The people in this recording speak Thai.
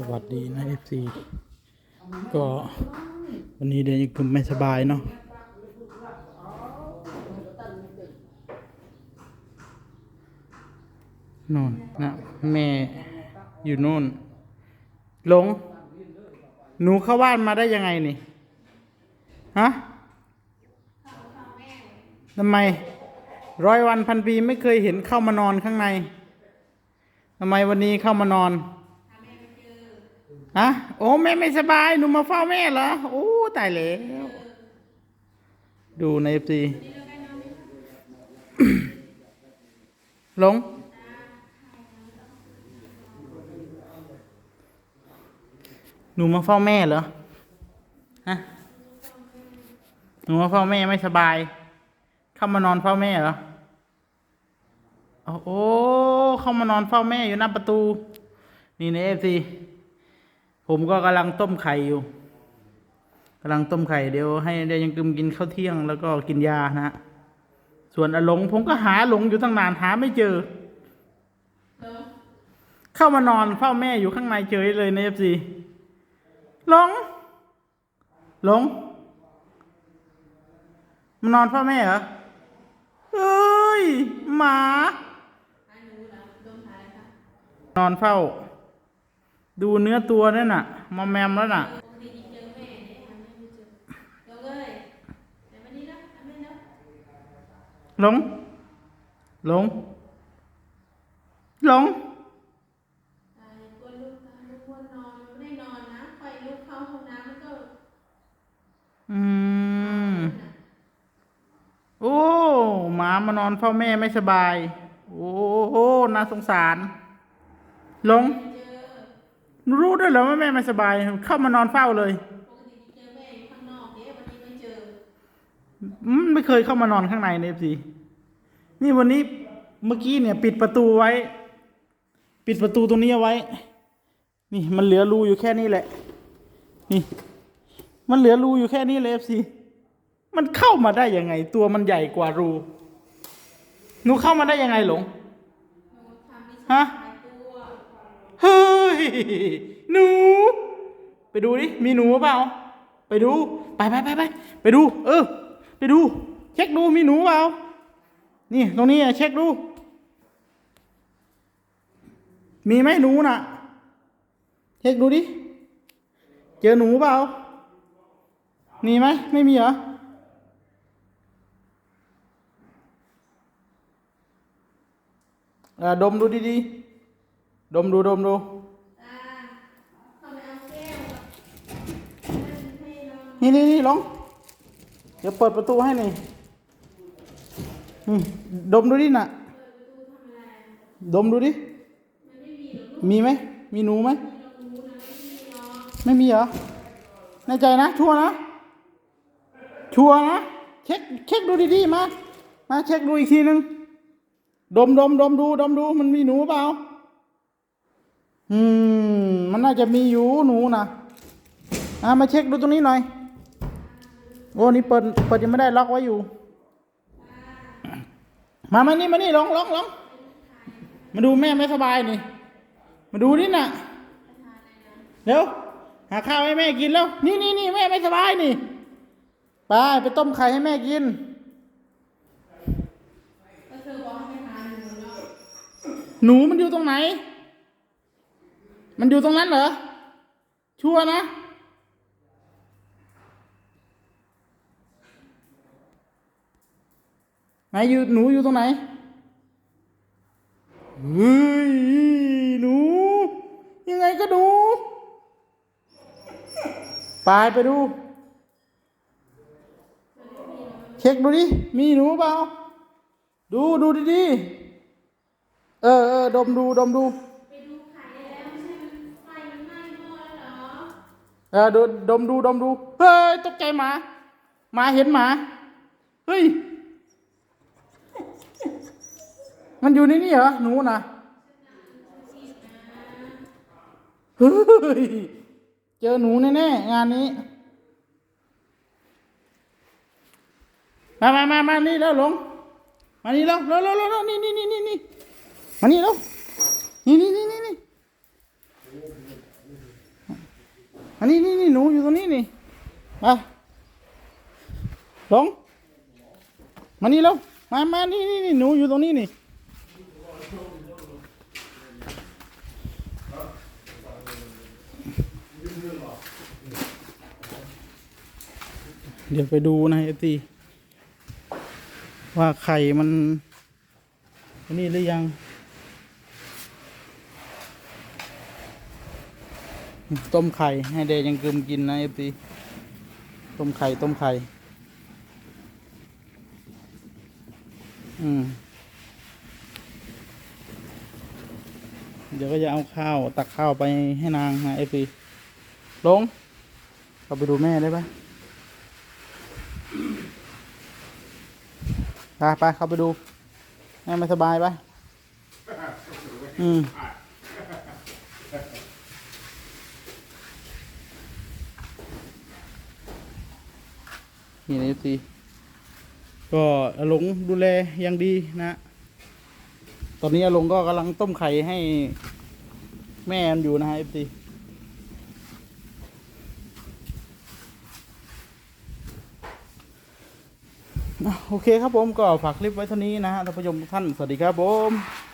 สวัสดีนะ FC ก็วันนี้เดนยังไม่สบายเนาะนอนนะแม่อยู่นู่นหลง หนูเข้าบ้านมาได้ยังไงนี่ ฮะทำไม ร้อยวันพันปีไม่เคยเห็นเข้ามานอนข้างในทำไมวันนี้เข้ามานอน ฮะโอ้แม่ไม่สบายหนูมาเฝ้าแม่เหรอโอ้ตายแล้ว ดูในเอฟซีลง หนูมาเฝ้าแม่เหรอฮะหนูมาเฝ้าแม่ไม่สบาย เข้ามานอนเฝ้าแม่เหรออ้โอ้เข้ามานอนเฝ้าแม่อยู่หน้าประตู นี่ในเอฟซี ผมก็กำลังต้มไข่อยู่กำลังต้มไข่เดี๋ยวให้เดี๋ยวยังกึมกินข้าวเที่ยงแล้วก็กินยานะฮะส่วนอหลงผมก็หาหลงอยู่ตั้งนานหาไม่เจอ เข้ามานอนเฝ้าแม่อยู่ข้างในเจอเลยในเอฟซีหลงหลงมานอนเฝ้าแม่เหรอเอ้ยหมานอนเฝ้า ดูเนื้อตัวนั่นน่ะมอมแมมแล้วน่ะหลงหลงหลงอืม โอ้ หมามานอนเฝ้าแม่ไม่สบาย โอ้โหน่าสงสาร ลง รู้ด้วยเหรอว่าแม่ไม่สบาย เข้ามานอนเฝ้าเลยปกติเจอแม่อยู่ข้างนอกเนี่ยวันนี้ไม่เจออืมไม่เคยเข้ามานอนข้างในเนฟซีนี่วันนี้เมื่อกี้เนี่ย ปิดประตูไว้ ปิดประตูตรงนี้เอาไว้ นี่มันเหลือรูอยู่แค่นี้แหละ นี่ มันเหลือรูอยู่แค่นี้เลยเอฟซีมันเข้ามาได้ยังไง ตัวมันใหญ่กว่ารูหนูเข้ามาได้ยังไงหลง หนูทำไม่ใช่ฮะ หายตัว เฮ้ย หนู ไปดูดิ มีหนูเปล่า ไปดู ไปไปไปไปไปดู เออ ไปดู เช็คดูมีหนูเปล่า นี่ตรงนี้อะเช็คดู มีไหมหนูน่ะ เช็คดูดิ เจอหนูเปล่า มีไหม ไม่มีเหรออ่าดมดูดีๆ ดมดูดมดู ตาเข้าไปเอาแก้วให้ นี่นี่นี่ลองเดี๋ยวเปิดประตูให้นี่อืมดมดูดิน่ะดมดูดิ มีไหม มีหนูไหม ไม่มีเหรอ แน่ใจนะ ชัวนะ ชัวนะ เช็ค เช็คดูดีๆ มา มาเช็คดูอีกทีนึง ดมดมดมดูดมดู มันมีหนูเปล่า อืม มันน่าจะมีอยู่หนูนะอะมาเช็คดูตรงนี้หน่อย โอ้นี่เปิดเปิดยังไม่ได้ล็อกไว้อยู่ มามานี่มานี่ลองลองลองมาดูแม่ไม่สบายนี่ มาดูนี่น่ะเดี๋ยวหาข้าวให้แม่กินแล้ว นี่นี่นี่แม่ไม่สบายนี่ไปไปต้มไข่ให้แม่กินหนูมันอยู่ตรงไหน มันอยู่ตรงนั้นเหรอ ชัวนะ ไหนอยู่หนูอยู่ตรงไหนเฮ้ยหนู ยังไงก็หนูไปไปดู เช็คดูดิ มีหนูเปล่า ดูดูดีๆ เออเออดมดูดมดูไปดูไข่แล้วไม่ใช่มันไฟไหม้หม้อแล้วเหรอเอดมดูดมดู เฮ้ย ตกใจหมา หมาเห็นหมา เฮ้ย มันอยู่ในนี่เหรอหนูนะเฮ้ยเจอหนูแน่ๆงานนี้ มามามามานี่แล้วหลง มานี่แล้วเร็วเร็วเร็วนี่นี่นี่นี่นี่มานี่แล้วนี่นี่นี่นี่นี่นนี้นี่นี่หนูอยู่ตรงนี้นี่มาลง มานี่แล้วมามานี่นี่นี่หนูอยู่ตรงนี้นี่ เดี๋ยวไปดูนะเอตีว่าไข่มันนี่หรือยัง ต้มไข่ให้เดยังกึมกินนะเอฟซีต้มไข่ ต้มไข่ อืม เดี๋ยวก็จะเอาข้าวตักข้าวไปให้นางนะเอฟซีลงเราไปดูแม่ได้ปะไปไปเข้าไปดูแม่ไม่สบายปะอืมนี่นะสิก็หลงดูแลอย่างดีนะ ตอนนี้อาหลงก็กำลังต้มไข่ให้แม่มันอยู่นะฮะเอฟซีโอเคครับผมก็ฝากคลิปไว้เท่านี้นะฮะท่านผู้ชมทุกท่าน สวัสดีครับผม